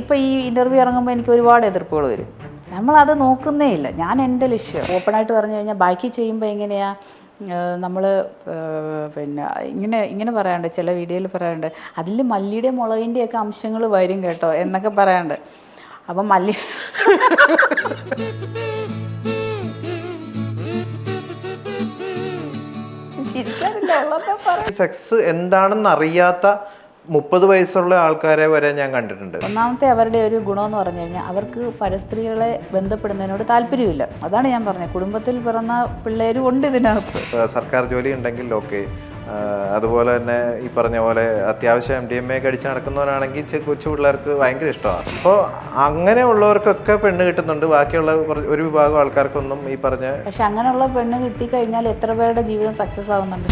ഇപ്പോൾ ഈ ഇന്റർവ്യൂ ഇറങ്ങുമ്പോൾ എനിക്ക് ഒരുപാട് എതിർപ്പുകൾ വരും. നമ്മളത് നോക്കുന്നേ ഇല്ല. ഞാൻ എന്റെ ലക്ഷ്യം. ഓപ്പണായിട്ട് പറഞ്ഞു കഴിഞ്ഞാൽ ബാക്കി ചെയ്യുമ്പോൾ എങ്ങനെയാ? നമ്മൾ പിന്നെ ഇങ്ങനെ ഇങ്ങനെ പറയാണ്ട് ചില വീഡിയോയിൽ പറയാറുണ്ട് അതിൽ മല്ലിയുടെ മുളകിന്റെയൊക്കെ അംശങ്ങൾ വരും കേട്ടോ എന്നൊക്കെ പറയാറുണ്ട് അപ്പം മല്ലി സെക്സ് എന്താണെന്ന് അറിയാത്ത മുപ്പത് വയസ്സുള്ള ആൾക്കാരെ വരെ ഞാൻ കണ്ടിട്ടുണ്ട്. ഒന്നാമത്തെ അവരുടെ ഒരു ഗുണമെന്ന് പറഞ്ഞു കഴിഞ്ഞാൽ അവർക്ക് പരസ്ത്രീകളെ ബന്ധപ്പെടുന്നതിനോട് താല്പര്യമില്ല. അതാണ് ഞാൻ പറഞ്ഞത്. കുടുംബത്തിൽ പിറന്ന പിള്ളേരും ഉണ്ട് ഇതിനകത്ത്. സർക്കാർ ജോലി ഉണ്ടെങ്കിൽ ഓക്കെ. അതുപോലെ തന്നെ ഈ പറഞ്ഞ പോലെ അത്യാവശ്യം എം ഡി എം എ കടിച്ച് നടക്കുന്നവരാണെങ്കിൽ കൊച്ചു പിള്ളേർക്ക് ഭയങ്കര ഇഷ്ടമാണ്. അപ്പോൾ അങ്ങനെയുള്ളവർക്കൊക്കെ പെണ്ണ് കിട്ടുന്നുണ്ട്. ബാക്കിയുള്ള ഒരു വിഭാഗം ആൾക്കാർക്കൊന്നും ഈ പറഞ്ഞ പക്ഷെ അങ്ങനെയുള്ള പെണ്ണ് കിട്ടിക്കഴിഞ്ഞാൽ എത്ര പേരുടെ ജീവിതം സക്സസ് ആവുന്നുണ്ട്?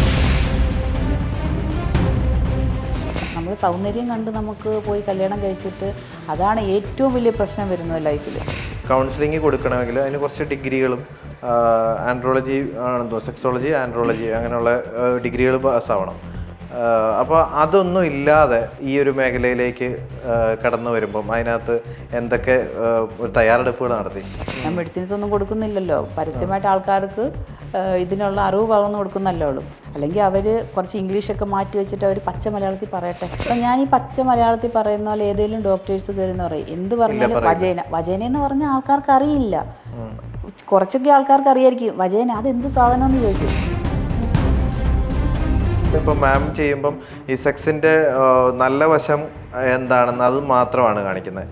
നമ്മൾ സൗന്ദര്യം കണ്ട് നമുക്ക് പോയി കല്യാണം കഴിച്ചിട്ട് അതാണ് ഏറ്റവും വലിയ പ്രശ്നം വരുന്നത് ലൈഫിൽ കൗൺസിലിംഗ് കൊടുക്കണമെങ്കിൽ അതിന് കുറച്ച് ഡിഗ്രികളും ആൻഡ്രോളജി ആണെന്തോ സെക്സോളജി ആൻഡ്രോളജി അങ്ങനെയുള്ള ഡിഗ്രികൾ പാസ്സാവണം അപ്പോൾ അതൊന്നും ഇല്ലാതെ ഈ ഒരു മേഖലയിലേക്ക് കടന്നു വരുമ്പം അതിനകത്ത് എന്തൊക്കെ തയ്യാറെടുപ്പുകൾ നടത്തി? ഞാൻ മെഡിസിൻസ് ഒന്നും കൊടുക്കുന്നില്ലല്ലോ. പരസ്യമായിട്ട് ആൾക്കാർക്ക് ഇതിനുള്ള അറിവ് പകർന്നു കൊടുക്കുന്നല്ലോ ഉള്ളൂ അല്ലെങ്കിൽ അവർ കുറച്ച് ഇംഗ്ലീഷൊക്കെ മാറ്റി വെച്ചിട്ട് അവർ പച്ച മലയാളത്തിൽ പറയട്ടെ. അപ്പം ഞാൻ ഈ പച്ച മലയാളത്തിൽ പറയുന്ന പോലെ ഏതെങ്കിലും ഡോക്ടേഴ്സ് കയറി എന്ന് പറയും. എന്ത് പറഞ്ഞാലും വജേന വജേന എന്ന് പറഞ്ഞാൽ ആൾക്കാർക്ക് അറിയില്ല. കുറച്ചൊക്കെ ആൾക്കാർക്ക് അറിയായിരിക്കും. വജേന അത് എന്ത് സാധനം എന്ന് ചോദിച്ചു ഇപ്പം മാം ചെയ്യുമ്പം ഈ സെക്സിന്റെ നല്ല വശം എന്താണെന്ന് അത് മാത്രമാണ് കാണിക്കുന്നത്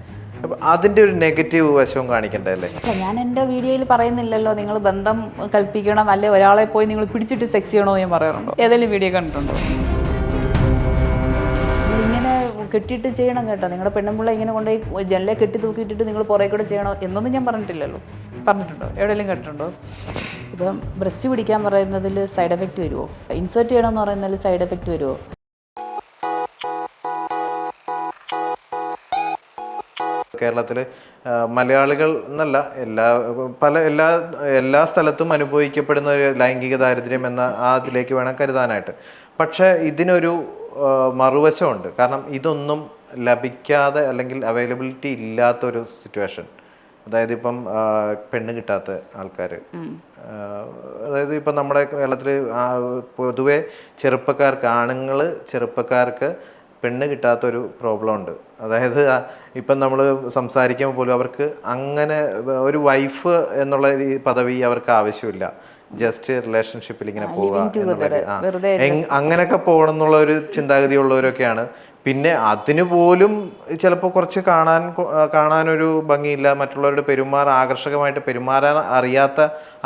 അതിന്റെ ഒരു നെഗറ്റീവ് വശവും കാണിക്കണ്ടല്ലേ ഞാൻ എന്റെ വീഡിയോയിൽ പറയുന്നില്ലല്ലോ നിങ്ങൾ ബന്ധം കൽപ്പിക്കണം അല്ലെ ഒരാളെ പോയി നിങ്ങൾ പിടിച്ചിട്ട് സെക്സ് ചെയ്യണോ ഞാൻ പറയാറുണ്ടോ? ഏതെങ്കിലും വീഡിയോ കണ്ടിട്ടുണ്ടോ? ഇങ്ങനെ കെട്ടിയിട്ട് ചെയ്യണം കേട്ടോ. നിങ്ങളുടെ പെണ്ണുമ്പിള്ള ഇങ്ങനെ കൊണ്ടുപോയി ജനലെ കെട്ടി തൂക്കിയിട്ടിട്ട് നിങ്ങൾ പുറകെ കൂടെ ചെയ്യണോ എന്നൊന്നും ഞാൻ പറഞ്ഞിട്ടില്ലല്ലോ. പറഞ്ഞിട്ടുണ്ടോ? എവിടെയെങ്കിലും കേട്ടിട്ടുണ്ടോ? ഇപ്പം ബ്രസ്റ്റ് പിടിക്കാൻ പറയുന്നതിൽ സൈഡ് എഫക്റ്റ് വരുമോ ഇൻസേർട്ട് ചെയ്യണമെന്ന് പറയുന്നതിൽ സൈഡ് എഫക്റ്റ് വരുമോ കേരളത്തിൽ മലയാളികൾ എന്നല്ല എല്ലാ പല എല്ലാ എല്ലാ സ്ഥലത്തും അനുഭവിക്കപ്പെടുന്ന ഒരു ലൈംഗിക ദാരിദ്ര്യം എന്ന ആ അതിലേക്ക് വേണം കരുതാനായിട്ട്. പക്ഷേ ഇതിനൊരു മറുവശമുണ്ട്. കാരണം ഇതൊന്നും ലഭിക്കാതെ അല്ലെങ്കിൽ അവൈലബിലിറ്റി ഇല്ലാത്തൊരു സിറ്റുവേഷൻ അതായത് ഇപ്പം പെണ്ണ് കിട്ടാത്ത ആൾക്കാർ അതായത് ഇപ്പം നമ്മുടെ കേരളത്തിൽ പൊതുവെ ചെറുപ്പക്കാർക്ക് ആണുങ്ങൾ ചെറുപ്പക്കാർക്ക് പെണ്ണ് കിട്ടാത്തൊരു പ്രോബ്ലം ഉണ്ട് അതായത് ഇപ്പം നമ്മൾ സംസാരിക്കുമ്പോൾ പോലും അവർക്ക് അങ്ങനെ ഒരു വൈഫ് എന്നുള്ള ഈ പദവി അവർക്ക് ആവശ്യമില്ല. ജസ്റ്റ് റിലേഷൻഷിപ്പിൽ ഇങ്ങനെ പോവുക എന്നുള്ളത്. അങ്ങനെയൊക്കെ പോകണം എന്നുള്ള ഒരു ചിന്താഗതി ഉള്ളവരൊക്കെയാണ് പിന്നെ അതിന് പോലും ചിലപ്പോൾ കുറച്ച് കാണാൻ കാണാനൊരു ഭംഗിയില്ല. മറ്റുള്ളവരുടെ പെരുമാറ ആകർഷകമായിട്ട് പെരുമാറാൻ അറിയാത്ത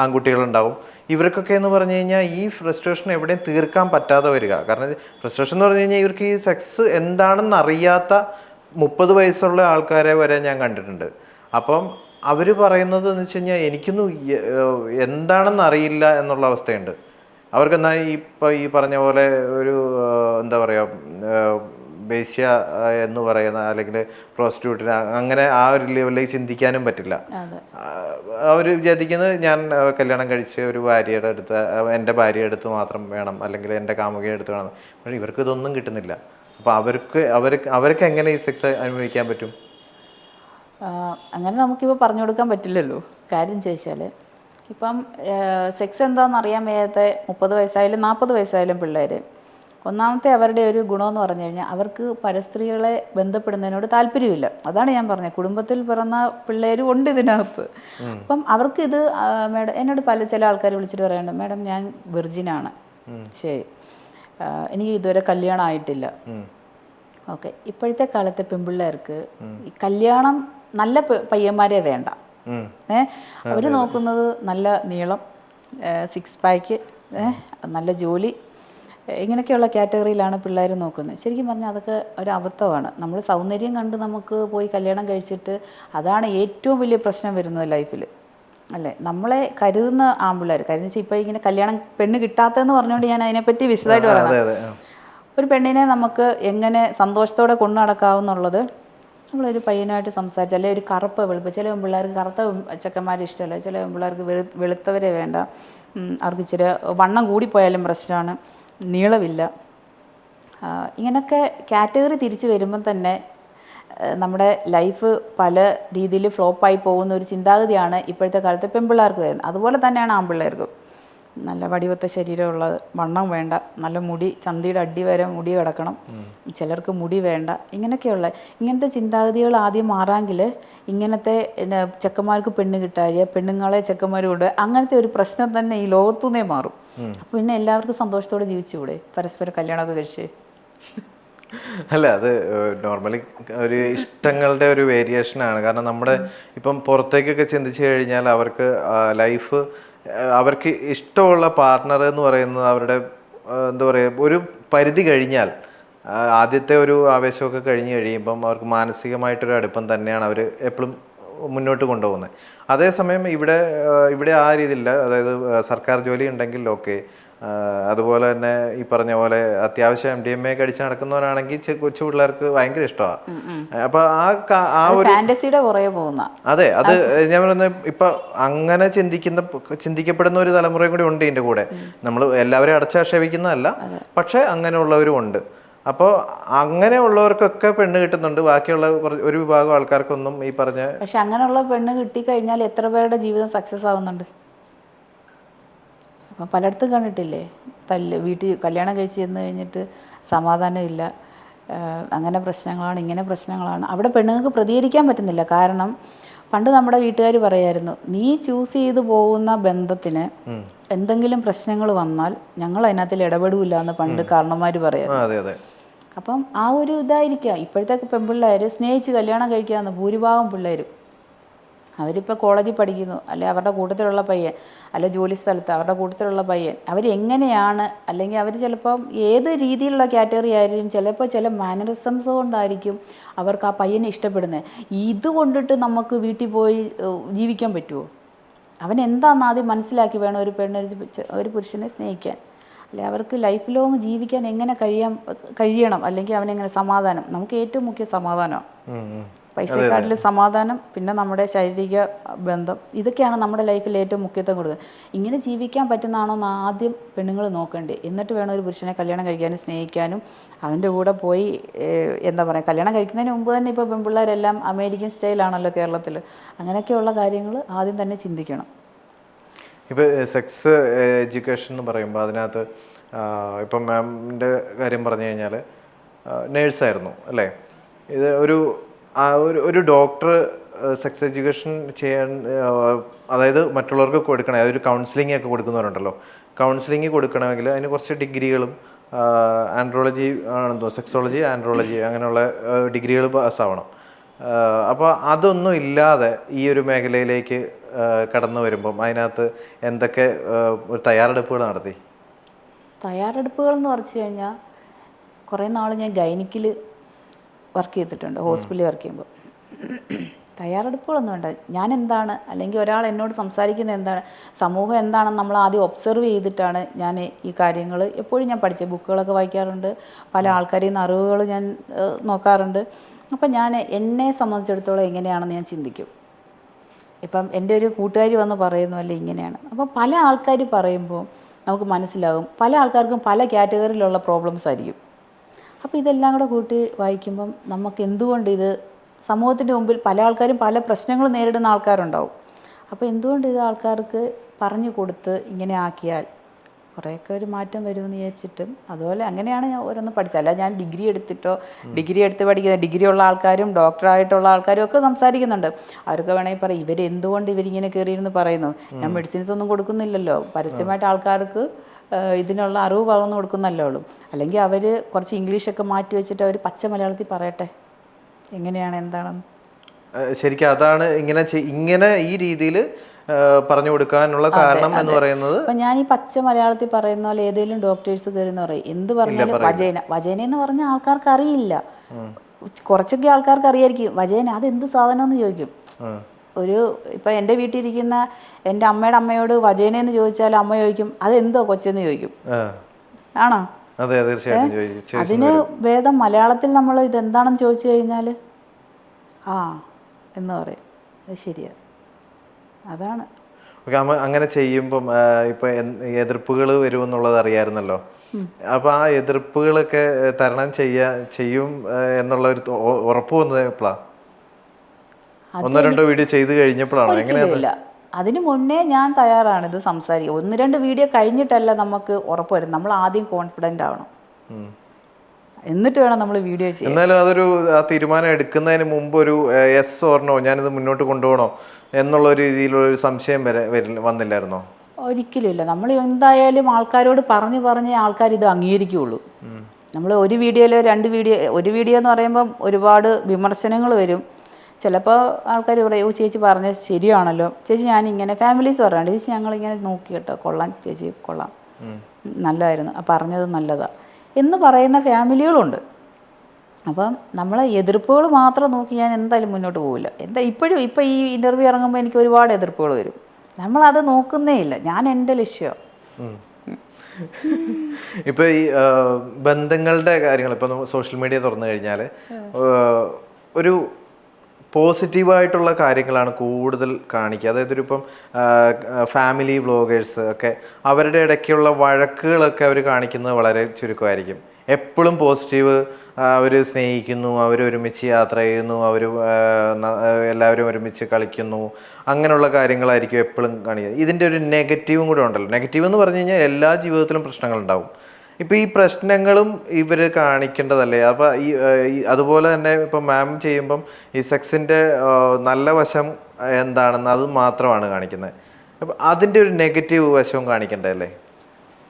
ആൺകുട്ടികളുണ്ടാവും. ഇവർക്കൊക്കെ എന്ന് പറഞ്ഞു കഴിഞ്ഞാൽ ഈ ഫ്രസ്ട്രേഷൻ എവിടെയും തീർക്കാൻ പറ്റാതെ വരിക. കാരണം ഫ്രസ്ട്രേഷൻ എന്ന് പറഞ്ഞു കഴിഞ്ഞാൽ ഇവർക്ക് ഈ സെക്സ് എന്താണെന്ന് അറിയാത്ത മുപ്പത് വയസ്സുള്ള ആൾക്കാരെ വരെ ഞാൻ കണ്ടിട്ടുണ്ട്. അപ്പം അവർ പറയുന്നത് എന്ന് വെച്ച് കഴിഞ്ഞാൽ എനിക്കൊന്നും എന്താണെന്ന് അറിയില്ല എന്നുള്ള അവസ്ഥയുണ്ട്. അവർക്ക് എന്നാൽ ഈ ഇപ്പോൾ ഈ പറഞ്ഞ പോലെ ഒരു എന്താ പറയുക ഏഹ് എന്ന് പറയുന്ന അല്ലെങ്കിൽ പ്രോസ്റ്റിറ്റ്യൂട്ടിന് അങ്ങനെ ആ ഒരു ലെവലിലേക്ക് ചിന്തിക്കാനും പറ്റില്ല. അവർ വിചാരിക്കുന്നത് ഞാൻ കല്യാണം കഴിച്ച് ഒരു ഭാര്യയുടെ അടുത്ത് എന്റെ ഭാര്യയുടെ അടുത്ത് മാത്രം വേണം അല്ലെങ്കിൽ എന്റെ കാമുകയുടെ അടുത്ത് വേണം. പക്ഷേ ഇവർക്ക് ഇതൊന്നും കിട്ടുന്നില്ല. അപ്പോൾ അവർക്ക് അവർക്ക് അവർക്ക് എങ്ങനെ ഈ സെക്സ് അനുഭവിക്കാൻ പറ്റും? അങ്ങനെ നമുക്കിപ്പോൾ പറഞ്ഞു കൊടുക്കാൻ പറ്റില്ലല്ലോ. കാര്യം ചോദിച്ചാൽ ഇപ്പം സെക്സ് എന്താണെന്ന് അറിയാൻ വയ്യാത്ത മുപ്പത് വയസ്സായാലും നാൽപ്പത് വയസ്സായാലും പിള്ളേർ ഒന്നാമത്തെ അവരുടെ ഒരു ഗുണമെന്ന് പറഞ്ഞു കഴിഞ്ഞാൽ അവർക്ക് പരസ്ത്രീകളെ ബന്ധപ്പെടുന്നതിനോട് താല്പര്യമില്ല. അതാണ് ഞാൻ പറഞ്ഞത്. കുടുംബത്തിൽ പിറന്ന പിള്ളേരും ഉണ്ട് ഇതിനകത്ത്. അപ്പം അവർക്ക് ഇത് ആ, മേഡം എന്നോട് പല ചില ആൾക്കാർ വിളിച്ചിട്ട് പറയുന്നുണ്ട് മേഡം ഞാൻ വിർജിനാണ്. ശരി. എനിക്ക് ഇതുവരെ കല്യാണം ആയിട്ടില്ല. ഓക്കെ. ഇപ്പോഴത്തെ കാലത്തെ പെൺപിള്ളേർക്ക് ഈ കല്യാണം നല്ല പയ്യന്മാരെ വേണ്ട. ഏ? അവർ നോക്കുന്നത് നല്ല നീളം സിക്സ് പാക്ക് നല്ല ജോലി ഇങ്ങനെയൊക്കെയുള്ള കാറ്റഗറിയിലാണ് പിള്ളേർ നോക്കുന്നത്. ശരിക്കും പറഞ്ഞാൽ അതൊക്കെ ഒരു അബദ്ധമാണ്. നമ്മൾ സൗന്ദര്യം കണ്ട് നമുക്ക് പോയി കല്യാണം കഴിച്ചിട്ട് അതാണ് ഏറ്റവും വലിയ പ്രശ്നം വരുന്നത് ലൈഫിൽ അല്ലേ? നമ്മളെ കരുതുന്ന ആമ്പിള്ളേർ കരുതെന്ന് വെച്ചാൽ ഇപ്പോൾ ഇങ്ങനെ കല്യാണം പെണ്ണ് കിട്ടാത്തതെന്ന് പറഞ്ഞുകൊണ്ട് ഞാൻ അതിനെപ്പറ്റി വിശദമായിട്ട് പറയാം ഒരു പെണ്ണിനെ നമുക്ക് എങ്ങനെ സന്തോഷത്തോടെ കൊണ്ടു നടക്കാവുന്നുള്ളത് നമ്മളൊരു പയ്യനായിട്ട് സംസാരിച്ച് അല്ലെങ്കിൽ ഒരു കറുപ്പ് വെളുപ്പ് ചില പിള്ളേർക്ക് കറുത്ത ചെക്കന്മാരെ ഇഷ്ടമല്ല ചില പിള്ളേർക്ക് വെളു വെളുത്തവരെ വേണ്ട. അവർക്ക് ഇച്ചിരി വണ്ണം കൂടിപ്പോയാലും പ്രശ്നമാണ്. നീളമില്ല. ഇങ്ങനെയൊക്കെ കാറ്റഗറി തിരിച്ച് വരുമ്പം തന്നെ നമ്മുടെ ലൈഫ് പല രീതിയിൽ ഫ്ലോപ്പായി പോകുന്ന ഒരു ചിന്താഗതിയാണ് ഇപ്പോഴത്തെ കാലത്ത് പെൺപിള്ളേർക്ക് വരുന്നത്. അതുപോലെ തന്നെയാണ് ആൺപിള്ളേർക്കും. നല്ല വടിവത്ത ശരീരമുള്ളത് വണ്ണം വേണ്ട. നല്ല മുടി ചന്തിയുടെ അടി വരെ മുടി കിടക്കണം. ചിലർക്ക് മുടി വേണ്ട. ഇങ്ങനെയൊക്കെയുള്ള ഇങ്ങനത്തെ ചിന്താഗതികൾ ആദ്യം മാറാമെങ്കിൽ ഇങ്ങനത്തെ ചെക്കന്മാർക്ക് പെണ്ണ് കിട്ടാഴിയ പെണ്ണുങ്ങളെ ചെക്കന്മാർ കൊണ്ട് അങ്ങനത്തെ ഒരു പ്രശ്നം തന്നെ ഈ ലോകത്തുനിന്നേ മാറും. അപ്പോൾ പിന്നെ എല്ലാവർക്കും സന്തോഷത്തോടെ ജീവിച്ചുകൂടെ? പരസ്പരം കല്യാണമൊക്കെ കഴിച്ച്. അല്ല അത് നോർമലി ഒരു ഇഷ്ടങ്ങളുടെ ഒരു വേരിയേഷൻ ആണ്. കാരണം നമ്മുടെ ഇപ്പം പുറത്തേക്കൊക്കെ ചിന്തിച്ചു കഴിഞ്ഞാൽ അവർക്ക് ലൈഫ് അവർക്ക് ഇഷ്ടമുള്ള പാർട്ട്ണർ എന്ന് പറയുന്നത് അവരുടെ എന്താ പറയുക ഒരു പരിധി കഴിഞ്ഞാൽ ആദ്യത്തെ ഒരു ആവേശമൊക്കെ കഴിഞ്ഞ് കഴിയുമ്പം അവർക്ക് മാനസികമായിട്ടൊരു അടുപ്പം തന്നെയാണ് അവർ എപ്പോഴും മുന്നോട്ട് കൊണ്ടുപോകുന്നത്. അതേസമയം ഇവിടെ ഇവിടെ ആ രീതിയില്ല അതായത് സർക്കാർ ജോലി ഉണ്ടെങ്കിൽ ഓക്കെ അതുപോലെ തന്നെ ഈ പറഞ്ഞ പോലെ അത്യാവശ്യം എം ഡി എം എ കഴിച്ച് നടക്കുന്നവരാണെങ്കിൽ കൊച്ചു പിള്ളേർക്ക് ഭയങ്കര ഇഷ്ടമാണ് അപ്പൊ ആ ആ ഒരു പുറകെ പോകുന്ന. അതെ അത് ഞാൻ പറയുന്നത് ഇപ്പൊ അങ്ങനെ ചിന്തിക്കുന്ന ചിന്തിക്കപ്പെടുന്ന ഒരു തലമുറയും കൂടി ഉണ്ട് ഇതിന്റെ കൂടെ. നമ്മൾ എല്ലാവരെയും അടച്ചാക്ഷേപിക്കുന്നതല്ല പക്ഷെ അങ്ങനെയുള്ളവരും ഉണ്ട്. അപ്പോൾ അങ്ങനെയുള്ളവർക്കൊക്കെ പെണ്ണ് കിട്ടുന്നുണ്ട്. ബാക്കിയുള്ള ഒരു വിഭാഗം ആൾക്കാർക്കൊന്നും ഈ പറഞ്ഞ പക്ഷെ അങ്ങനെയുള്ള പെണ്ണ് കിട്ടിക്കഴിഞ്ഞാൽ എത്ര പേരുടെ ജീവിതം സക്സസ് ആവുന്നുണ്ട്? അപ്പം പലയിടത്തും കണ്ടിട്ടില്ലേ? തല്ല് വീട്ടിൽ കല്യാണം കഴിച്ച് ചെന്ന് കഴിഞ്ഞിട്ട് സമാധാനമില്ല ഇല്ല. അങ്ങനെ പ്രശ്നങ്ങളാണ് ഇങ്ങനെ പ്രശ്നങ്ങളാണ്. അവിടെ പെണ്ണുങ്ങൾക്ക് പ്രതികരിക്കാൻ പറ്റുന്നില്ല. കാരണം പണ്ട് നമ്മുടെ വീട്ടുകാർ പറയായിരുന്നു നീ ചൂസ് ചെയ്ത് പോകുന്ന ബന്ധത്തിന് എന്തെങ്കിലും പ്രശ്നങ്ങൾ വന്നാൽ ഞങ്ങൾ അതിനകത്തിൽ ഇടപെടില്ല എന്ന് പണ്ട് കാരണന്മാർ പറയാം. അപ്പം ആ ഒരു ഇതായിരിക്കാം. ഇപ്പോഴത്തെ പെൺപിള്ളേർ സ്നേഹിച്ച് കല്യാണം കഴിക്കാമെന്ന് ഭൂരിഭാഗം പിള്ളേരും. അവരിപ്പോൾ കോളേജിൽ പഠിക്കുന്നു. അല്ലെ അവരുടെ കൂട്ടത്തിലുള്ള പയ്യൻ. അല്ലെ ജോലി സ്ഥലത്ത് അവരുടെ കൂട്ടത്തിലുള്ള പയ്യൻ. അവരെങ്ങനെയാണ്? അല്ലെങ്കിൽ അവർ ചിലപ്പം ഏത് രീതിയിലുള്ള കാറ്റഗറി ആയിരിക്കും? ചിലപ്പോൾ ചില മാനറിസംസ് കൊണ്ടായിരിക്കും അവർക്ക് ആ പയ്യനെ ഇഷ്ടപ്പെടുന്നത്. ഇത് കൊണ്ടിട്ട് നമുക്ക് വീട്ടിൽ പോയി ജീവിക്കാൻ പറ്റുമോ അവൻ എന്താണെന്ന് ആദ്യം മനസ്സിലാക്കി വേണം ഒരു പെണ്ണൊരു ഒരു പുരുഷനെ സ്നേഹിക്കാൻ. അല്ലെ? അവർക്ക് ലൈഫ് ലോങ് ജീവിക്കാൻ എങ്ങനെ കഴിയാൻ കഴിയണം? അല്ലെങ്കിൽ അവനെങ്ങനെ സമാധാനം? നമുക്ക് ഏറ്റവും മുഖ്യ സമാധാനമാണ്. ഉം. സമാധാനം പിന്നെ നമ്മുടെ ശാരീരിക ബന്ധം. ഇതൊക്കെയാണ് നമ്മുടെ ലൈഫിൽ ഏറ്റവും മുഖ്യത്വം കൊടുക്കുന്നത്. ഇങ്ങനെ ജീവിക്കാൻ പറ്റുന്നതാണോ എന്ന് ആദ്യം പെണ്ണുങ്ങൾ നോക്കണ്ടേ. എന്നിട്ട് വേണം ഒരു പുരുഷനെ കല്യാണം കഴിക്കാനും സ്നേഹിക്കാനും. അവന്റെ കൂടെ പോയി എന്താ പറയുക കല്യാണം കഴിക്കുന്നതിന് മുമ്പ് തന്നെ ഇപ്പോൾ പെൺപിള്ളേരെല്ലാം അമേരിക്കൻ സ്റ്റൈലാണല്ലോ കേരളത്തിൽ അങ്ങനെയൊക്കെയുള്ള കാര്യങ്ങൾ ആദ്യം തന്നെ ചിന്തിക്കണം. ഇപ്പൊ സെക്സ് എഡ്യൂക്കേഷൻ എന്ന് പറയുമ്പോൾ അതിനകത്ത് ഇപ്പം മാമിന്റെ കാര്യം പറഞ്ഞു കഴിഞ്ഞാൽ നേഴ്സായിരുന്നു അല്ലേ? ഇത് ഒരു ഒരു ഡോക്ടർ സെക്സ് എഡ്യൂക്കേഷൻ ചെയ്യാൻ അതായത് മറ്റുള്ളവർക്ക് കൊടുക്കണേ ഒരു കൗൺസിലിംഗ് ഒക്കെ കൊടുക്കുന്നവരുണ്ടല്ലോ. കൗൺസിലിംഗ് കൊടുക്കണമെങ്കിൽ അതിന് കുറച്ച് ഡിഗ്രികളും ആൻഡ്രോളജി ആണെന്തോ സെക്സോളജി ആൻഡ്രോളജി അങ്ങനെയുള്ള ഡിഗ്രികൾ പാസ്സാവണം അപ്പോൾ അതൊന്നും ഇല്ലാതെ ഈ ഒരു മേഖലയിലേക്ക് കടന്നു വരുമ്പം അതിനകത്ത് എന്തൊക്കെ തയ്യാറെടുപ്പുകൾ നടത്തി? തയ്യാറെടുപ്പുകൾ എന്ന് പറഞ്ഞു കഴിഞ്ഞാൽ കുറേ നാൾ ഞാൻ ഗൈനിക്കിൽ വർക്ക് ചെയ്തിട്ടുണ്ട് ഹോസ്പിറ്റലിൽ വർക്ക് ചെയ്യുമ്പോൾ തയ്യാറെടുപ്പുകളൊന്നും വേണ്ട. ഞാൻ എന്താണ് അല്ലെങ്കിൽ ഒരാൾ എന്നോട് സംസാരിക്കുന്നത് എന്താണ് സമൂഹം എന്താണെന്ന് നമ്മൾ ആദ്യം ഒബ്സർവ് ചെയ്തിട്ടാണ് ഞാൻ ഈ കാര്യങ്ങൾ എപ്പോഴും ഞാൻ പഠിച്ചത്. ബുക്കുകളൊക്കെ വായിക്കാറുണ്ട് പല ആൾക്കാരിൽ നിന്ന് അറിവുകൾ ഞാൻ നോക്കാറുണ്ട്. അപ്പം ഞാൻ എന്നെ സംബന്ധിച്ചിടത്തോളം എങ്ങനെയാണെന്ന് ഞാൻ ചിന്തിക്കും. ഇപ്പം എന്റെ ഒരു കൂട്ടുകാരി വന്ന് പറയുന്നു അല്ലേ ഇങ്ങനെയാണ്. അപ്പം പല ആൾക്കാർ പറയുമ്പോൾ നമുക്ക് മനസ്സിലാകും പല ആൾക്കാർക്കും പല കാറ്റഗറിയിലുള്ള പ്രോബ്ലംസ് ആയിരിക്കും. അപ്പോൾ ഇതെല്ലാം കൂടെ കൂട്ടി വായിക്കുമ്പം നമുക്ക് എന്തുകൊണ്ട് ഇത് സമൂഹത്തിന്റെ മുമ്പിൽ പല ആൾക്കാരും പല പ്രശ്നങ്ങൾ നേരിടുന്ന ആൾക്കാരുണ്ടാവും. അപ്പോൾ എന്തുകൊണ്ട് ഇത് ആൾക്കാർക്ക് പറഞ്ഞു കൊടുത്ത് ഇങ്ങനെ ആക്കിയാൽ കുറേയൊക്കെ ഒരു മാറ്റം വരുമെന്ന് വിചാരിച്ചിട്ടും. അതുപോലെ അങ്ങനെയാണ് ഞാൻ ഓരോന്ന് പഠിച്ചത്. അല്ല ഞാൻ ഡിഗ്രി എടുത്തിട്ടോ ഡിഗ്രി എടുത്ത് പഠിക്കുന്ന ഡിഗ്രി ഉള്ള ആൾക്കാരും ഡോക്ടറായിട്ടുള്ള ആൾക്കാരും ഒക്കെ സംസാരിക്കുന്നുണ്ട്. അവർക്ക് വേണമെങ്കിൽ പറയും ഇവർ എന്തുകൊണ്ട് ഇവരിങ്ങനെ കയറിയിരുന്ന് പറയുന്നു? ഞാൻ മെഡിസിൻസ് ഒന്നും കൊടുക്കുന്നില്ലല്ലോ. പരസ്യമായിട്ട് ആൾക്കാർക്ക് ഇതിനുള്ള അറിവ് പകർന്നു കൊടുക്കുന്നല്ലേ ഉള്ളൂ. അല്ലെങ്കിൽ അവർ കുറച്ച് ഇംഗ്ലീഷൊക്കെ മാറ്റി വെച്ചിട്ട് അവർ പച്ച മലയാളത്തിൽ പറയട്ടെ. എങ്ങനെയാണ് എന്താണെന്ന്? ശരിക്കും അതാണ് ഇങ്ങനെ ഇങ്ങനെ ഈ രീതിയിൽ പറഞ്ഞു കൊടുക്കാനുള്ള കാരണം എന്ന് പറയുന്നത് അപ്പം ഞാൻ ഈ പച്ച മലയാളത്തിൽ പറയുന്ന പോലെ ഏതെങ്കിലും ഡോക്ടേഴ്സ് കയറിന്ന് പറയും. എന്ത് പറഞ്ഞാലും വജേന വജേന എന്ന് പറഞ്ഞ ആൾക്കാർക്ക് അറിയില്ല. കുറച്ചൊക്കെ ആൾക്കാർക്ക് അറിയായിരിക്കും. വജേന അത് എന്ത് സാധനം എന്ന് ചോദിക്കും. ഒരു ഇപ്പം എന്റെ വീട്ടിലിരിക്കുന്ന എന്റെ അമ്മയുടെ അമ്മയോട് വജേനയെന്ന് ചോദിച്ചാൽ അമ്മ ചോദിക്കും അത് എന്തോ കൊച്ചെന്ന് ചോദിക്കും. ആണോ? അതെ തീർച്ചയായിട്ടും ചോദിച്ചു അതിന് വേദം മലയാളത്തിൽ നമ്മൾ ഇതെന്താണെന്ന് ചോദിച്ചു കഴിഞ്ഞാൽ ആ എന്ന് പറയും. ശരിയാ. അതാണ്. ഓക്കെ അമ്മ അങ്ങനെ ചെയ്യുമ്പം ഇപ്പൊ എതിർപ്പുകൾ വരുമെന്നുള്ളത് അറിയായിരുന്നല്ലോ. അപ്പൊ ആ എതിർപ്പുകളൊക്കെ തരണം ചെയ്യാ ചെയ്യും എന്നുള്ള ഒരു ഉറപ്പ് വന്നത് എപ്പോഴാ ഒന്നോ രണ്ടോ വീഡിയോ ചെയ്ത് കഴിഞ്ഞപ്പോഴാണോ? എങ്ങനെയാ അതിനു മുന്നേ ഞാൻ തയ്യാറാണ് ഇത് സംസാരിക്കുക ഒന്ന് രണ്ട് വീഡിയോ കഴിഞ്ഞിട്ടല്ല നമുക്ക് ഉറപ്പ് വരും നമ്മൾ ആദ്യം കോൺഫിഡന്റ് ആവണം. എന്നിട്ട് വേണം നമ്മൾ വീഡിയോ ചെയ്യാൻ. എന്നാലും അതൊരു ആ തീരുമാനം എടുക്കുന്നതിന് മുമ്പ് ഒരു എസ് ഓർണോ ഞാനിത് മുന്നോട്ട് കൊണ്ടുപോകണോ എന്നുള്ള ഒരു രീതിയിലുള്ള ഒരു സംശയം വരെ വന്നില്ലായിരുന്നോ? ഒരിക്കലും ഇല്ല. നമ്മൾ എന്തായാലും ആൾക്കാരോട് പറഞ്ഞു പറഞ്ഞ് ആൾക്കാർ ഇത് അംഗീകരിക്കുകയുള്ളൂ നമ്മൾ ഒരു വീഡിയോയിൽ രണ്ട് വീഡിയോ ഒരു വീഡിയോ എന്ന് പറയുമ്പം ഒരുപാട് വിമർശനങ്ങൾ വരും. ചിലപ്പോൾ ആൾക്കാർ പറയും ചേച്ചി പറഞ്ഞത് ശരിയാണല്ലോ. ചേച്ചി ഞാനിങ്ങനെ ഫാമിലീസ് പറയാണ്ട് ചേച്ചി ഞങ്ങളിങ്ങനെ നോക്കി കേട്ടോ. കൊള്ളാം ചേച്ചി കൊള്ളാം. നല്ലതായിരുന്നു പറഞ്ഞത് നല്ലതാണ് എന്ന് പറയുന്ന ഫാമിലികളുണ്ട്. അപ്പം നമ്മൾ എതിർപ്പുകൾ മാത്രം നോക്കി ഞാൻ എന്തായാലും മുന്നോട്ട് പോവില്ല. എന്താ ഇപ്പോഴും ഇപ്പോൾ ഈ ഇന്റർവ്യൂ ഇറങ്ങുമ്പോൾ എനിക്ക് ഒരുപാട് എതിർപ്പുകൾ വരും. നമ്മളത് നോക്കുന്നേ ഇല്ല. ഞാൻ എന്റെ ലക്ഷ്യം. ഇപ്പൊ ഈ ബന്ധങ്ങളുടെ കാര്യങ്ങൾ ഇപ്പൊ സോഷ്യൽ മീഡിയ തുറന്നു കഴിഞ്ഞാൽ ഒരു പോസിറ്റീവായിട്ടുള്ള കാര്യങ്ങളാണ് കൂടുതൽ കാണിക്കുക. അതായത് ഒരു ഇപ്പം ഫാമിലി വ്ളോഗേഴ്സ് ഒക്കെ അവരുടെ ഇടയ്ക്കുള്ള വഴക്കുകളൊക്കെ അവർ കാണിക്കുന്നത് വളരെ ചുരുക്കമായിരിക്കും. എപ്പോഴും പോസിറ്റീവ് അവർ സ്നേഹിക്കുന്നു അവർ ഒരുമിച്ച് യാത്ര ചെയ്യുന്നു അവർ എല്ലാവരും ഒരുമിച്ച് കളിക്കുന്നു. അങ്ങനെയുള്ള കാര്യങ്ങളായിരിക്കും എപ്പോഴും കാണിക്കുന്നത് ഇതിന്റെ ഒരു നെഗറ്റീവും കൂടെ ഉണ്ടല്ലോ. നെഗറ്റീവ് എന്ന് പറഞ്ഞു കഴിഞ്ഞാൽ എല്ലാ ജീവിതത്തിലും പ്രശ്നങ്ങളുണ്ടാവും. ഇപ്പം ഈ പ്രശ്നങ്ങളും ഇവർ കാണിക്കേണ്ടതല്ലേ? അപ്പം ഈ അതുപോലെ തന്നെ ഇപ്പം മാം ചെയ്യുമ്പം ഈ സെക്സിന്റെ നല്ല വശം എന്താണെന്ന് അത് മാത്രമാണ് കാണിക്കുന്നത്. അപ്പം അതിന്റെ ഒരു നെഗറ്റീവ് വശവും കാണിക്കണ്ടല്ലേ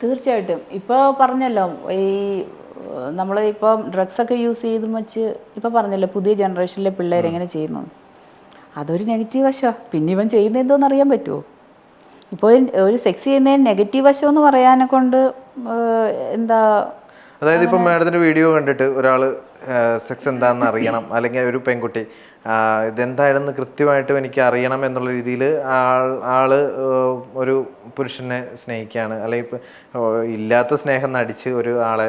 തീർച്ചയായിട്ടും. ഇപ്പോൾ പറഞ്ഞല്ലോ ഈ നമ്മൾ ഇപ്പോൾ ഡ്രഗ്സൊക്കെ യൂസ് ചെയ്ത് വെച്ച് ഇപ്പോൾ പറഞ്ഞല്ലോ പുതിയ ജനറേഷനിലെ പിള്ളേരെങ്ങനെ ചെയ്യുന്നു? അതൊരു നെഗറ്റീവ് വശമാണ് പിന്നെ ഇവൻ ചെയ്യുന്ന എന്തോന്ന് അറിയാൻ പറ്റുമോ ഇപ്പോൾ ഒരു സെക്സ് ചെയ്യുന്നതിന് നെഗറ്റീവ് വശം എന്ന് പറയാനെ കൊണ്ട് എന്താ അതായത് ഇപ്പം മാഡത്തിന്റെ വീഡിയോ കണ്ടിട്ട് ഒരാൾ സെക്സ് എന്താണെന്ന് അറിയണം. അല്ലെങ്കിൽ ഒരു പെൺകുട്ടി ഇതെന്തായാലും കൃത്യമായിട്ടും എനിക്ക് അറിയണം എന്നുള്ള രീതിയിൽ ആൾ ആൾ ഒരു പുരുഷനെ സ്നേഹിക്കുകയാണ്. അല്ലെങ്കിൽ ഇപ്പം ഇല്ലാത്ത സ്നേഹം നടിച്ച് ഒരു ആളെ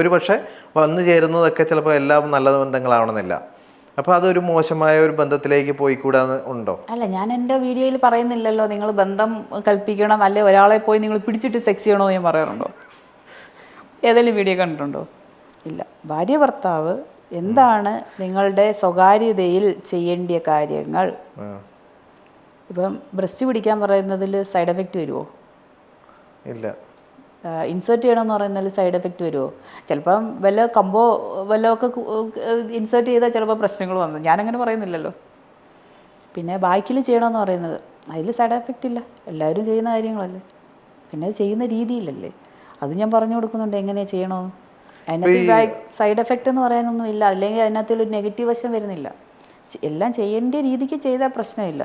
ഒരു പക്ഷേ വന്നു ചേരുന്നതൊക്കെ ചിലപ്പോൾ എല്ലാം നല്ല ബന്ധങ്ങളാവണമെന്നില്ല അപ്പോൾ അതൊരു മോശമായ ഒരു ബന്ധത്തിലേക്ക് പോയിക്കൂടാന്ന് ഉണ്ടോ? അല്ല ഞാൻ എന്റെ വീഡിയോയിൽ പറയുന്നില്ലല്ലോ നിങ്ങൾ ബന്ധം കൽപ്പിക്കണം അല്ലെ ഒരാളെ പോയി നിങ്ങൾ പിടിച്ചിട്ട് സെക്സ് ചെയ്യണോ ഞാൻ പറയാറുണ്ടോ? ഏതെങ്കിലും വീഡിയോ കണ്ടിട്ടുണ്ടോ? ഇല്ല. ഭാര്യ ഭർത്താവ് എന്താണ് നിങ്ങളുടെ സ്വകാര്യതയിൽ ചെയ്യേണ്ടിയ കാര്യങ്ങൾ? ഇപ്പം ബ്രസ്റ്റ് പിടിക്കാൻ പറയുന്നതിൽ സൈഡ് എഫക്റ്റ് വരുമോ ഇല്ല. ഇൻസേർട്ട് ചെയ്യണമെന്ന് പറയുന്നതിൽ സൈഡ് എഫക്റ്റ് വരുമോ? ചിലപ്പം വല്ല കമ്പോ വല്ലതൊക്കെ ഇൻസേർട്ട് ചെയ്താൽ ചിലപ്പോൾ പ്രശ്നങ്ങൾ വന്നു. ഞാനങ്ങനെ പറയുന്നില്ലല്ലോ. പിന്നെ ബാക്കിൽ ചെയ്യണമെന്ന് പറയുന്നത്. അതിൽ സൈഡ് എഫക്റ്റ് ഇല്ല. എല്ലാവരും ചെയ്യുന്ന കാര്യങ്ങളല്ലേ. പിന്നെ അത് ചെയ്യുന്ന രീതിയിലല്ലേ. അത് ഞാൻ പറഞ്ഞു കൊടുക്കുന്നുണ്ട് എങ്ങനെയാണ് ചെയ്യണമെന്ന്. അതിനകത്ത് സൈഡ് എഫക്റ്റ് എന്ന് പറയാനൊന്നും ഇല്ല അല്ലെങ്കിൽ അതിനകത്തൊരു നെഗറ്റീവ് വശം വരുന്നില്ല. എല്ലാം ചെയ്യേണ്ട രീതിക്ക് ചെയ്താൽ പ്രശ്നമില്ല.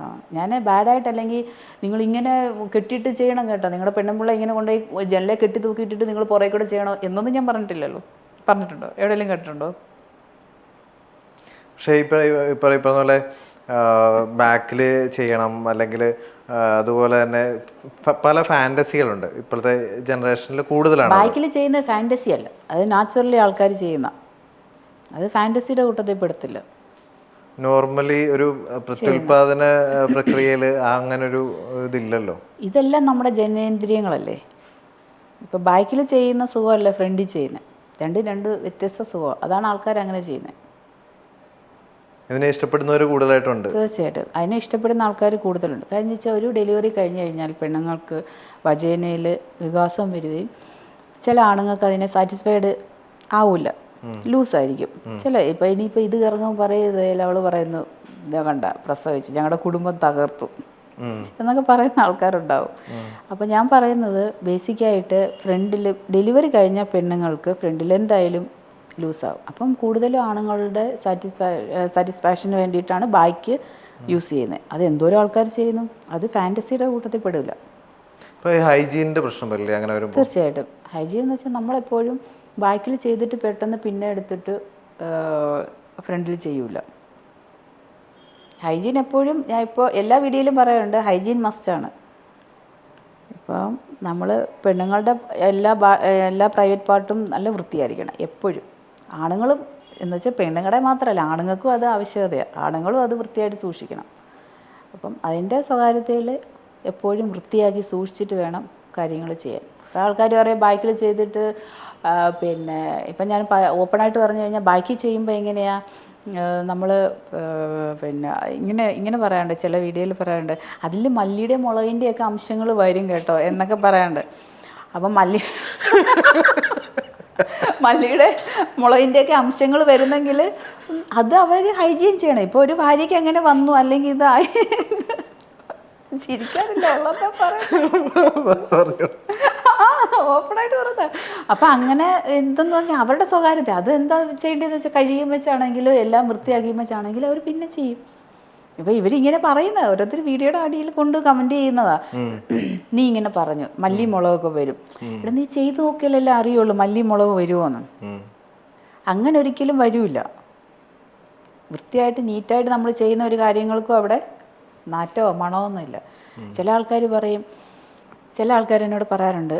ആ ഞാൻ ബാഡായിട്ട് അല്ലെങ്കിൽ നിങ്ങൾ ഇങ്ങനെ കെട്ടിയിട്ട് ചെയ്യണം കേട്ടോ. നിങ്ങളുടെ പെണ്ണുമ്പിള്ള ഇങ്ങനെ കൊണ്ടുപോയി ജനലെ കെട്ടി തൂക്കിയിട്ടിട്ട് നിങ്ങൾ പുറകെ കൂടെ ചെയ്യണോ എന്നൊന്നും ഞാൻ പറഞ്ഞിട്ടില്ലല്ലോ. പറഞ്ഞിട്ടുണ്ടോ? എവിടെയെങ്കിലും കേട്ടിട്ടുണ്ടോ? പക്ഷേ ഇപ്പം ഇപ്പം പോലെ ബാക്കിൽ ചെയ്യണം അല്ലെങ്കിൽ അതുപോലെ തന്നെ പല ഫാന്റസികളുണ്ട് ഇപ്പോഴത്തെ ജനറേഷനിൽ കൂടുതലാണ് ബാക്കിൽ ചെയ്യുന്ന ഫാന്റസി അല്ല. അത് നാച്ചുറലി ആൾക്കാർ ചെയ്യുന്ന. അത് ഫാന്റസിയുടെ കൂട്ടത്തിൽ പെടുത്തില്ല. നോർമലി ഒരു പ്രത്യുൽപാദന പ്രക്രിയയിൽ അങ്ങനെ ഒരു ഇതില്ലല്ലോ. ഇതെല്ലാം നമ്മുടെ ജനേന്ദ്രിയങ്ങളല്ലേ? ഇപ്പൊ ബൈക്കിൽ ചെയ്യുന്ന സുഖമല്ലേ ഫ്രണ്ടിൽ ചെയ്യുന്നത് രണ്ട് രണ്ട് വ്യത്യസ്ത സുഖം അതാണ് ആൾക്കാർ അങ്ങനെ ചെയ്യുന്നത് ഇതിനെ ഇഷ്ടപ്പെടുന്നവർ കൂടുതലായിട്ടുണ്ട്. തീർച്ചയായിട്ടും. അതിനെ ഇഷ്ടപ്പെടുന്ന ആൾക്കാർ കൂടുതലുണ്ട്. കാരണം വെച്ചാൽ ഒരു ഡെലിവറി കഴിഞ്ഞു കഴിഞ്ഞാൽ പെണ്ണുങ്ങൾക്ക് വജേനയിൽ വികാസം വരികയും ചില ആണുങ്ങൾക്ക് അതിനെ സാറ്റിസ്ഫൈഡ് ആവില്ല. ലൂസായിരിക്കും. ചില ഇപ്പം ഇനിയിപ്പോൾ ഇത് ഇറങ്ങുമ്പോൾ പറയുന്നത് അവൾ പറയുന്നു ഇതാ കണ്ട പ്രസവിച്ചു ഞങ്ങളുടെ കുടുംബം തകർത്തു. എന്നൊക്കെ പറയുന്ന ആൾക്കാരുണ്ടാവും. അപ്പം ഞാൻ പറയുന്നത് ബേസിക്കായിട്ട് ഫ്രണ്ടിൽ ഡെലിവറി കഴിഞ്ഞ പെണ്ണുങ്ങൾക്ക് ഫ്രണ്ടിൽ എന്തായാലും ലൂസാവും. അപ്പം കൂടുതലും ആണുങ്ങളുടെ സാറ്റിസ്ഫാ സാറ്റിസ്ഫാക്ഷന് വേണ്ടിയിട്ടാണ് ബൈക്ക് യൂസ് ചെയ്യുന്നത് അത് എന്തോരം ആൾക്കാർ ചെയ്യുന്നു? അത് ഫാന്റസിയുടെ കൂട്ടത്തിൽ പെടില്ല. ഈ പ്രശ്നം വരില്ലേ? അങ്ങനെ തീർച്ചയായിട്ടും. ഹൈജീൻ എന്ന് വെച്ചാൽ നമ്മളെപ്പോഴും ബാക്കിൽ ചെയ്തിട്ട് പെട്ടെന്ന് പിന്നെ എടുത്തിട്ട് ഫ്രണ്ടിൽ ചെയ്യൂല. ഹൈജീൻ എപ്പോഴും ഞാൻ ഇപ്പോൾ എല്ലാ വീഡിയോയിലും പറയാറുണ്ട് ഹൈജീൻ മസ്റ്റാണ് ഇപ്പം നമ്മൾ പെണ്ണുങ്ങളുടെ എല്ലാ എല്ലാ പ്രൈവറ്റ് പാർട്ടും നല്ല വൃത്തിയായിരിക്കണം എപ്പോഴും. ആണുങ്ങളും എന്ന് വെച്ചാൽ പെണ്ണുങ്ങളെ മാത്രമല്ല ആണുങ്ങൾക്കും അത് ആവശ്യകതയാണ് ആണുങ്ങളും അത് വൃത്തിയായിട്ട് സൂക്ഷിക്കണം. അപ്പം അതിന്റെ സ്വകാര്യതയിൽ എപ്പോഴും വൃത്തിയാക്കി സൂക്ഷിച്ചിട്ട് വേണം കാര്യങ്ങൾ ചെയ്യാൻ. ആൾക്കാർ പറയും ബൈക്കിൽ ചെയ്തിട്ട് പിന്നെ ഇപ്പം ഞാൻ ഓപ്പണായിട്ട് പറഞ്ഞു കഴിഞ്ഞാൽ ബാക്കി ചെയ്യുമ്പോൾ എങ്ങനെയാണ് നമ്മൾ പിന്നെ ഇങ്ങനെ ഇങ്ങനെ പറയാറുണ്ട് ചില വീഡിയോയിൽ പറയാറുണ്ട് അതിൽ മല്ലിയുടെ മുളകിന്റെയൊക്കെ അംശങ്ങൾ വരും കേട്ടോ എന്നൊക്കെ പറയാണ്ട് അപ്പം മല്ലി മല്ലിയുടെ മുളകിന്റെയൊക്കെ അംശങ്ങൾ വരുന്നെങ്കിൽ അത് അവർ ഹൈജീൻ ചെയ്യണം. ഇപ്പോൾ ഒരു ഭാര്യയ്ക്ക് അങ്ങനെ വന്നു അല്ലെങ്കിൽ ഇതായി. ചിരിക്കാറില്ല ഉള്ളതാ പറയുന്നത് ആ ഓപ്പണായിട്ട് പറഞ്ഞ അപ്പം അങ്ങനെ എന്തെന്ന് പറഞ്ഞാൽ അവരുടെ സ്വകാര്യത. അത് എന്താ ചെയ്യേണ്ടതെന്ന് വെച്ചാൽ കഴിയും വെച്ചാണെങ്കിലും എല്ലാം വൃത്തിയാക്കിയും വെച്ചാണെങ്കിലും അവർ പിന്നെ ചെയ്യും. ഇപ്പം ഇവരിങ്ങനെ പറയുന്നത്. ഓരോരുത്തർ വീഡിയോയുടെ അടിയിൽ കൊണ്ട് കമന്റ് ചെയ്യുന്നതാ. നീ ഇങ്ങനെ പറഞ്ഞു മല്ലി മുളകൊക്കെ വരും. ഇവിടെ നീ ചെയ്ത് നോക്കിയാലല്ലേ അറിയുള്ളൂ മല്ലി മുളക് വരുമോന്ന് അങ്ങനെ ഒരിക്കലും വരില്ല. വൃത്തിയായിട്ട് നീറ്റായിട്ട് നമ്മൾ ചെയ്യുന്ന ഒരു കാര്യങ്ങൾക്കും അവിടെ നാറ്റമോ മണമൊന്നുമില്ല. ചില ആൾക്കാർ പറയും ചില ആൾക്കാർ എന്നോട് പറയാറുണ്ട്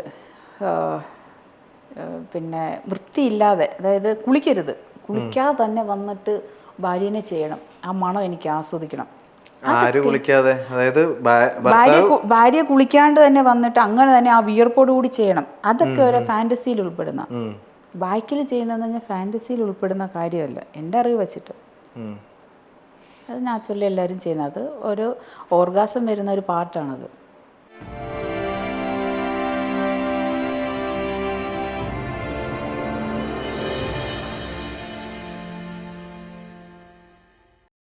പിന്നെ വൃത്തിയില്ലാതെ അതായത് കുളിക്കരുത്. കുളിക്കാതെ തന്നെ വന്നിട്ട് ഭാര്യനെ ചെയ്യണം. ആ മണം എനിക്ക് ആസ്വദിക്കണം. ആര് കുളിക്കാതെ? അതായത് ഭാര്യ ഭാര്യ കുളിക്കാണ്ട് തന്നെ വന്നിട്ട് അങ്ങനെ തന്നെ ആ വിയർപ്പോട് കൂടി ചെയ്യണം. അതൊക്കെ ഒരു ഫാന്റസിയിൽ ഉൾപ്പെടുന്ന. ബാക്കിൽ ചെയ്യുന്നതെന്ന് പറഞ്ഞാൽ ഫാന്റസിയിൽ ഉൾപ്പെടുന്ന കാര്യമല്ല. എന്റെ അറിവ് വെച്ചിട്ട്. അത് നാച്ചുറലി എല്ലാവരും ചെയ്യുന്നത്. അത് ഒരു ഓർഗാസം വരുന്ന ഒരു പാർട്ടാണത്